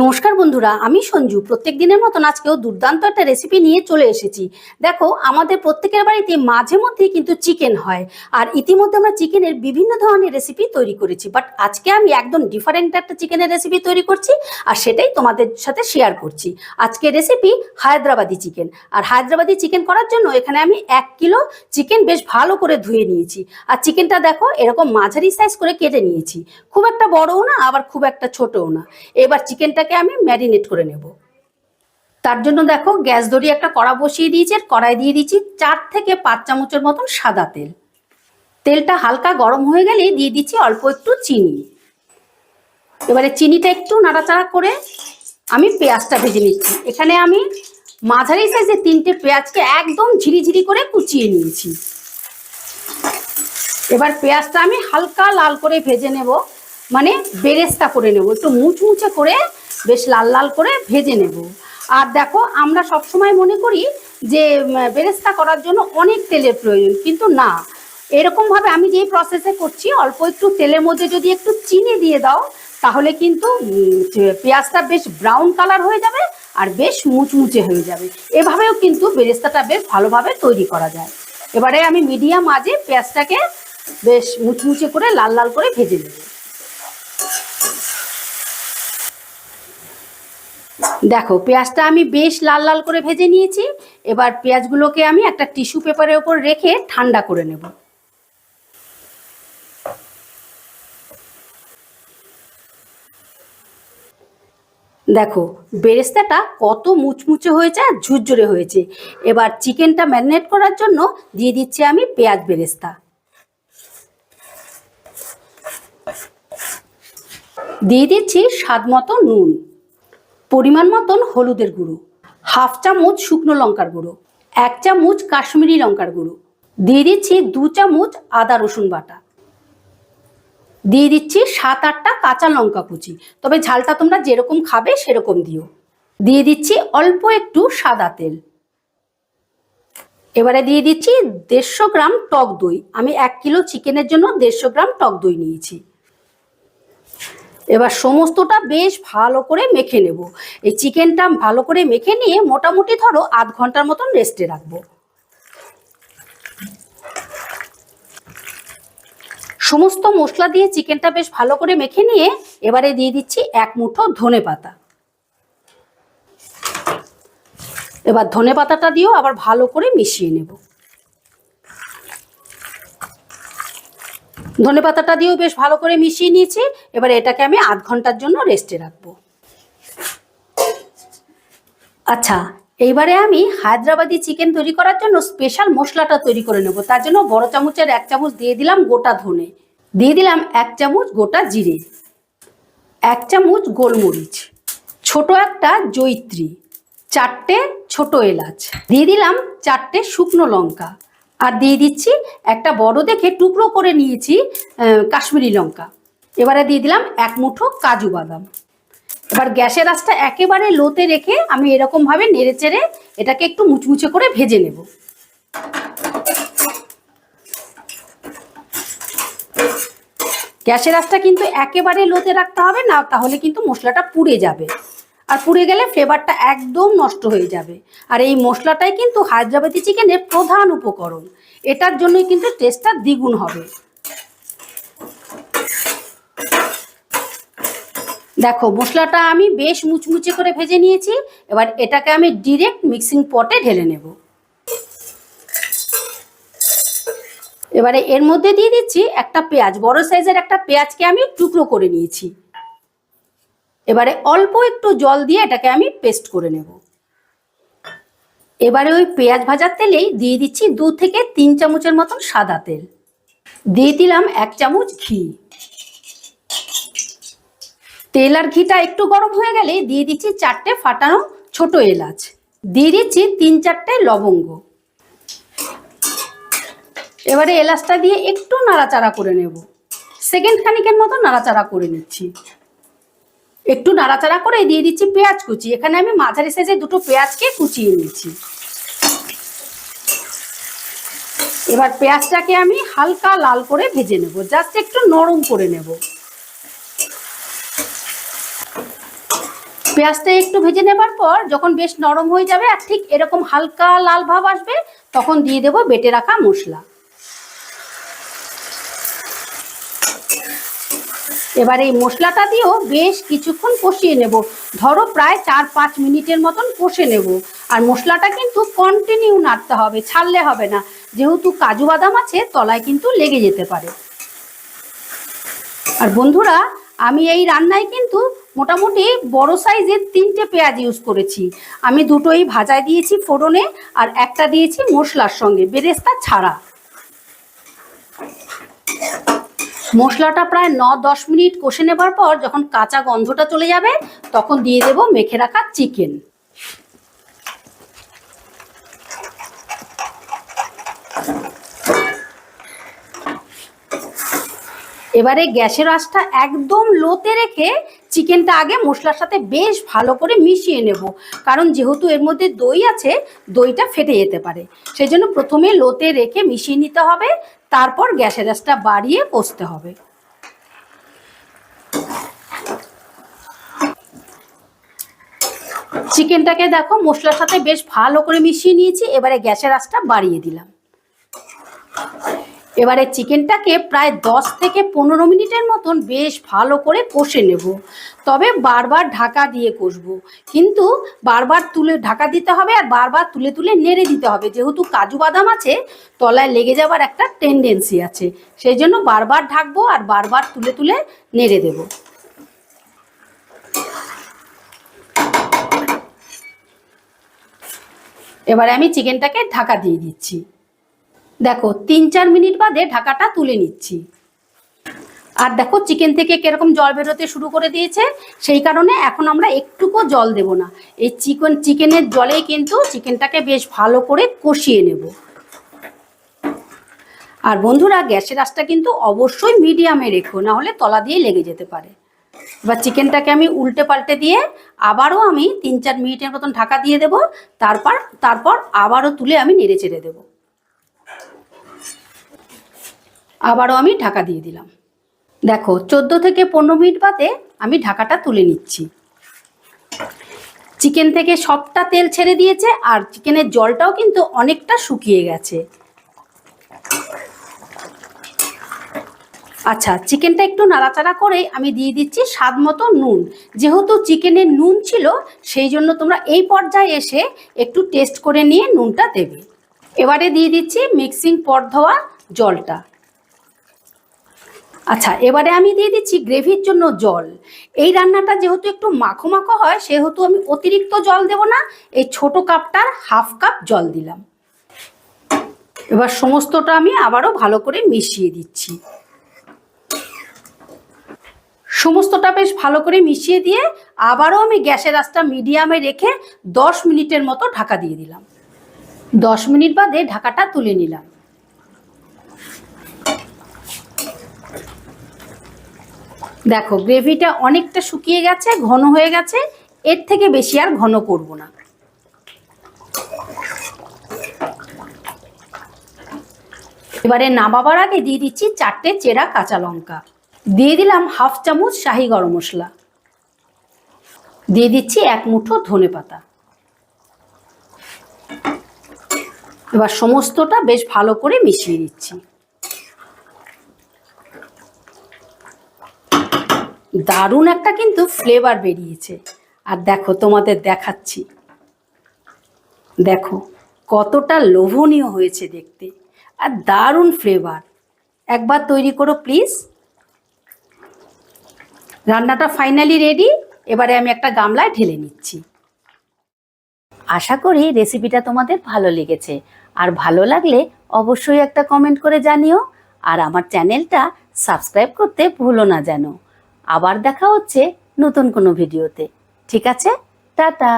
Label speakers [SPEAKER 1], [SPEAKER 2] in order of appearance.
[SPEAKER 1] নমস্কার বন্ধুরা, আমি সঞ্জু। প্রত্যেক দিনের মতন আজকেও দুর্দান্ত একটা রেসিপি নিয়ে চলে এসেছি। দেখো, আমাদের প্রত্যেকের বাড়িতে মাঝে মধ্যেই কিন্তু চিকেন হয়। আর ইতিমধ্যে আমরা চিকেনের বিভিন্ন ধরনের রেসিপি তৈরি করেছি। বাট আজকে আমি একদম ডিফারেন্ট একটা চিকেনের রেসিপি তৈরি করছি আর সেটাই তোমাদের সাথে শেয়ার করছি। আজকে রেসিপি হায়দ্রাবাদি চিকেন আর হায়দ্রাবাদি চিকেন করার জন্য এখানে আমি এক কিলো চিকেন বেশ ভালো করে ধুয়ে নিয়েছি। আর চিকেনটা দেখো, এরকম মাঝারি সাইজ করে কেটে নিয়েছি। খুব একটা বড়ও না, আবার খুব একটা ছোটও না। এবার চিকেনটাকে আমি ম্যারিনেট করে নেব। তার জন্য দেখো গ্যাস ধরিয়ে একটা কড়া বসিয়ে দিয়েছি কড়াই দিয়ে দিচ্ছি চার থেকে পাঁচ চামচের মতন সাদা তেল। তেলটা হালকা গরম হয়ে গেলেই দিয়ে দিচ্ছি অল্প একটু চিনি। এবারে চিনিটা একটু নাড়াচাড়া করে আমি পেঁয়াজটা ভেজে নিচ্ছি। এখানে আমি মাঝারি সাইজের তিনটে পেঁয়াজকে একদম ঝিরিঝিরি করে কুচিয়ে নিয়েছি। এবার পেঁয়াজটা আমি হালকা লাল করে ভেজে নেব মানে বেরেস্তা করে নেব, একটু মুচমুচে করে বেশ লাল লাল করে ভেজে নেব। আর দেখো, আমরা সবসময় মনে করি যে বেরেস্তা করার জন্য অনেক তেলের প্রয়োজন, কিন্তু না। এরকমভাবে আমি যেই প্রসেসে করছি, অল্প একটু তেলের মধ্যে যদি একটু চিনি দিয়ে দাও, তাহলে কিন্তু পেঁয়াজটা বেশ ব্রাউন কালার হয়ে যাবে আর বেশ মুচমুচে হয়ে যাবে। এভাবেও কিন্তু বেরেস্তাটা বেশ ভালোভাবে তৈরি করা যায়। এবারে আমি মিডিয়াম আজে পেঁয়াজটাকে বেশ মুচমুচে করে লাল লাল করে ভেজে নেব। দেখো, পেঁয়াজটা আমি বেশ লাল লাল করে ভেজে নিয়েছি। এবার পেঁয়াজগুলোকে আমি একটা টিস্যু পেপারের ওপর রেখে ঠান্ডা করে নেব। দেখো, বেরেস্তাটা কত মুচমুচে হয়েছে আর ঝুরঝুরে হয়েছে। এবার চিকেনটা ম্যারিনেট করার জন্য দিয়ে দিচ্ছি আমি পেঁয়াজ বেরেস্তা। দিয়ে দিচ্ছি স্বাদ মতো নুন। পরিমাণ মতন হলুদের গুঁড়ো। হাফ চামচ শুকনো লঙ্কার গুঁড়ো, এক চামচ কাশ্মীরি লঙ্কার গুঁড়ো, দিয়ে দিচ্ছি দু চামচ আদা রসুন বাটা। দিয়ে দিচ্ছি সাত আটটা কাঁচা লঙ্কা কুচি, তবে ঝালটা তোমরা যেরকম খাবে সেরকম দিও। দিয়ে দিচ্ছি অল্প একটু সাদা তেল। এবারে দিয়ে দিচ্ছি দেড়শো গ্রাম টক দই। আমি এক কিলো চিকেনের জন্য দেড়শো গ্রাম টক দই নিয়েছি। এবার সমস্তটা বেশ ভালো করে মেখে নেব। এই চিকেনটা ভালো করে মেখে নিয়ে মোটামুটি ধরো আধ ঘণ্টার মতন রেস্টে রাখব। সমস্ত মশলা দিয়ে চিকেনটা বেশ ভালো করে মেখে নিয়ে এবারে দিয়ে দিচ্ছি এক মুঠো ধনে পাতা। এবার ধনে পাতাটা দিয়েও আবার ভালো করে মিশিয়ে নেব। ধনে পাতাটা দিয়েও বেশ ভালো করে মিশিয়ে নিয়েছি। এবার এটাকে আমি আধ ঘণ্টার জন্য রেস্টে রাখব। আচ্ছা এইবারে আমি হায়দ্রাবাদি চিকেন তৈরি করার জন্য স্পেশাল মশলাটা তৈরি করে নেব। তার জন্য বড় চামচের এক চামচ দিয়ে দিলাম গোটা ধনে। দিয়ে দিলাম এক চামচ গোটা জিরে। এক চামচ গোলমরিচ। ছোট একটা জৈত্রী চারটে ছোট এলাচ। দিয়ে দিলাম চারটে শুকনো লঙ্কা। আর দিয়ে দিচ্ছি একটা বড় দেখে টুকরো করে নিয়েছি কাশ্মীরি লঙ্কা। এবারে দিয়ে দিলাম এক মুঠো কাজু বাদাম। এবার গ্যাসের আঁচটা একেবারে লোতে রেখে আমি এরকমভাবে নেড়ে চেড়ে এটাকে একটু মুচমুচে করে ভেজে নেব। গ্যাসের আঁচটা কিন্তু একেবারে লোতে রাখতে হবে, না তাহলে কিন্তু মশলাটা পুড়ে যাবে। আর পুড়ে গেলে ফ্লেভারটা একদম নষ্ট হয়ে যাবে। আর এই মশলাটাই কিন্তু হায়দ্রাবাদি চিকেনের প্রধান উপকরণ। এটার জন্যই কিন্তু টেস্টটা দ্বিগুণ হবে। দেখো, মশলাটা আমি বেশ মুচমুচে করে ভেজে নিয়েছি। এবার এটাকে আমি ডিরেক্ট মিক্সিং পটে ঢেলে নেব। এবারে এর মধ্যে দিয়ে দিচ্ছি একটা পেঁয়াজ। বড় সাইজের একটা পেঁয়াজকে আমি টুকরো করে নিয়েছি। এবারে অল্প একটু জল দিয়ে এটাকে আমি পেস্ট করে নেব। এবারে ওই পেঁয়াজ ভাজার তেলেই দিয়ে দিচ্ছি দু থেকে তিন চামচের মতন সাদা তেল। দিয়ে দিলাম এক চামচ ঘি। তেল আর ঘিটা একটু গরম হয়ে গেলে দিয়ে দিচ্ছি চারটে ফাটানো ছোট এলাচ। দিয়ে দিচ্ছি তিন চারটে লবঙ্গ। এবারে এলাচটা দিয়ে একটু নাড়াচাড়া করে নেব। সেকেন্ড খানিকের মতো নাড়াচাড়া করে নিচ্ছি। একটু নাড়াচাড়া করে দিয়ে দিচ্ছি পেঁয়াজ কুচি। এখানে আমি মাঝারি সাইজে দুটো পেঁয়াজকে কুচিয়ে নিয়েছি এবার পেঁয়াজটাকে আমি হালকা লাল করে ভেজে নেব। জাস্ট একটু নরম করে নেব। পেঁয়াজটা একটু ভেজে নেবার পর যখন বেশ নরম হয়ে যাবে আর ঠিক এরকম হালকা লাল ভাব আসবে, তখন দিয়ে দেবো বেটে রাখা মশলা। এবার এই মশলাটা দিয়েও বেশ কিছুক্ষণ কষিয়ে নেব। ধরো প্রায় চার পাঁচ মিনিটের মতন কষে নেব। আর মশলাটা কিন্তু কন্টিনিউ নাড়তে হবে, ছাড়লে হবে না। যেহেতু কাজু বাদাম আছে, তলায় কিন্তু লেগে যেতে পারে। আর বন্ধুরা, আমি এই রান্নায় কিন্তু মোটামুটি বড় সাইজের তিনটে পেঁয়াজ ইউজ করেছি। আমি দুটোই ভাজায় দিয়েছি ফোড়নে, আর একটা দিয়েছি মশলার সঙ্গে, বেরেস্তা ছাড়া। মশলাটা প্রায় ন দশ মিনিট কষে নেবার পর যখন কাঁচা গন্ধটা চলে যাবে, তখন দিয়ে দেব মেখে রাখা চিকেন। এবারে গ্যাসের আঁচটা একদম লোতে রেখে চিকেনটা আগে মশলার সাথে বেশ ভালো করে মিশিয়ে নেব। কারণ যেহেতু এর মধ্যে দই আছে, দইটা ফেটে যেতে পারে। সেই জন্য প্রথমে লোতে রেখে মিশিয়ে নিতে হবে। তারপর গ্যাসের আঁচটা বাড়িয়ে কষতে হবে। চিকেনটাকে দেখো মশলার সাথে বেশ ভালো করে মিশিয়ে নিয়েছি, এবারে গ্যাসের আঁচটা বাড়িয়ে দিলাম। এবারে চিকেনটাকে প্রায় দশ থেকে পনেরো মিনিটের মতন বেশ ভালো করে কষে নেব। তবে বারবার ঢাকা দিয়ে কষবো। কিন্তু বারবার তুলে, ঢাকা দিতে হবে আর বারবার তুলে তুলে নেড়ে দিতে হবে। যেহেতু কাজু বাদাম আছে, তলায় লেগে যাওয়ার একটা টেন্ডেন্সি আছে। সেই জন্য বারবার ঢাকবো আর বারবার তুলে তুলে নেড়ে দেব। এবারে আমি চিকেনটাকে ঢাকা দিয়ে দিচ্ছি। দেখো, তিন, চার মিনিট বাদে ঢাকাটা তুলে নিচ্ছি। আর দেখো, চিকেন থেকে কীরকম জল বেরোতে শুরু করে দিয়েছে, সেই কারণে এখন আমরা একটুকু জল দেব না। এই চিকেন, চিকেনের জলেই কিন্তু চিকেনটাকে বেশ ভালো করে কষিয়ে নেব। আর বন্ধুরা, গ্যাসের আঁচটা কিন্তু অবশ্যই মিডিয়ামে রেখো, না হলে তলা দিয়ে লেগে যেতে পারে। এবার চিকেনটাকে আমি উল্টে পাল্টে দিয়ে আবারও আমি তিন, চার মিনিটের মতন ঢাকা দিয়ে দেব। তারপর তারপর আবারও তুলে আমি নেড়ে চেড়ে দেবো। আবারও আমি ঢাকা দিয়ে দিলাম। দেখো, চোদ্দ থেকে পনেরো মিনিট বাদে আমি ঢাকাটা তুলে নিচ্ছি। চিকেন থেকে সবটা তেল ছেড়ে দিয়েছে আর চিকেনের জলটাও কিন্তু অনেকটা শুকিয়ে গেছে। আচ্ছা চিকেনটা একটু নাড়াচাড়া করে আমি দিয়ে দিচ্ছি স্বাদ মতো নুন। যেহেতু চিকেনের নুন ছিল, সেই জন্য তোমরা এই পর্যায়ে এসে একটু টেস্ট করে নিয়ে নুনটা দেবে। এবারে দিয়ে দিচ্ছি মিক্সিং পট ধোয়া জলটা। আচ্ছা এবারে আমি দিয়ে দিচ্ছি গ্রেভির জন্য জল। এই রান্নাটা যেহেতু একটু মাখো মাখো হয়, সেহেতু আমি অতিরিক্ত জল দেব না। এই ছোট কাপটার হাফ কাপ জল দিলাম। এবার সমস্তটা আমি আবারও ভালো করে মিশিয়ে দিচ্ছি। সমস্তটা বেশ ভালো করে মিশিয়ে দিয়ে আবারও আমি গ্যাসের আঁচটা মিডিয়ামে রেখে দশ মিনিটের মতো ঢাকা দিয়ে দিলাম। দশ মিনিট বাদে ঢাকাটা তুলে নিলাম। দেখো, গ্রেভিটা অনেকটা শুকিয়ে গেছে, ঘন হয়ে গেছে, এর থেকে বেশি আর ঘন করব না। এবারে নামাবার আগে দিয়ে দিচ্ছি চারটে চেরা কাঁচা লঙ্কা। দিয়ে দিলাম হাফ চামচ শাহি গরম মশলা। দিয়ে দিচ্ছি এক মুঠো ধনে পাতা। এবার সমস্তটা বেশ ভালো করে মিশিয়ে দিচ্ছি দারুণ একটা কিন্তু ফ্লেভার বেরিয়েছে। আর দেখো তোমাদের দেখাচ্ছি। দেখো, কতটা লোভনীয় হয়েছে দেখতে। আর দারুণ ফ্লেভার একবার তৈরি করো প্লিজ রান্নাটা ফাইনালি রেডি এবারে আমি একটা গামলায় ঢেলে নিচ্ছি। আশা করি রেসিপিটা তোমাদের ভালো লেগেছে। আর ভালো লাগলে অবশ্যই একটা কমেন্ট করে জানিও। আর আমার চ্যানেলটা সাবস্ক্রাইব করতে ভুলো না যেন। আবার দেখা হচ্ছে নতুন কোনো ভিডিওতে। ঠিক আছে? টাটা!